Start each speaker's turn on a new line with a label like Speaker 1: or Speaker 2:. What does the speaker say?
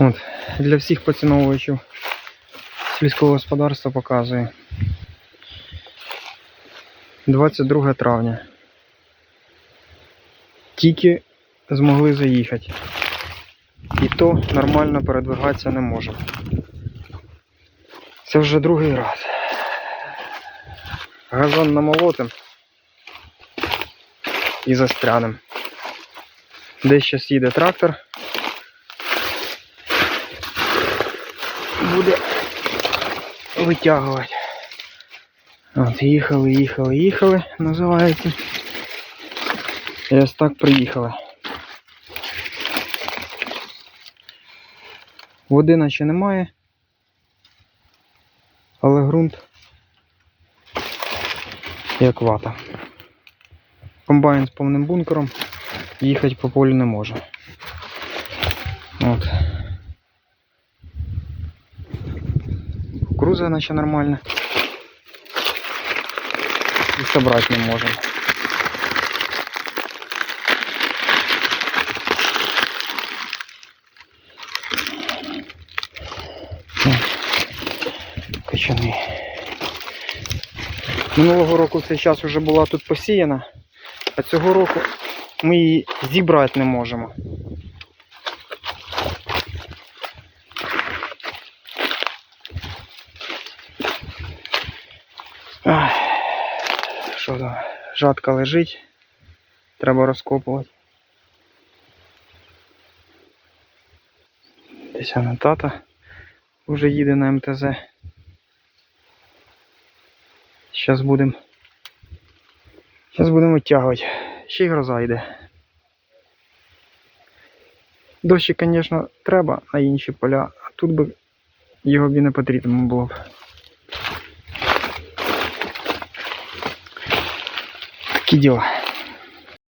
Speaker 1: От, для всіх поціновувачів сільського господарства показує. 22 травня. Тільки змогли заїхати. І то нормально передвигатися не можемо. Це вже другий раз. Газон намолотим і застрянем. Десь зараз їде трактор. Буде витягувати. От, їхали, їхали, їхали, називається. І ось так приїхали. Води наче немає. Але ґрунт як вата. Комбайн з повним бункером їхати по полю не може. От. Кукуруза наче нормальна. І собрати не можемо. Качани. Минулого року в цей час вже була тут посіяна, а цього року ми її зібрати не можемо. Що? Жатка лежить. Треба розкопувати. Десь вона тата вже їде на МТЗ. Зараз будемо. Зараз витягувати. Ще й гроза йде. Дощі, звісно, треба на інші поля, а тут би його б і не потрібно було б. Такі діла.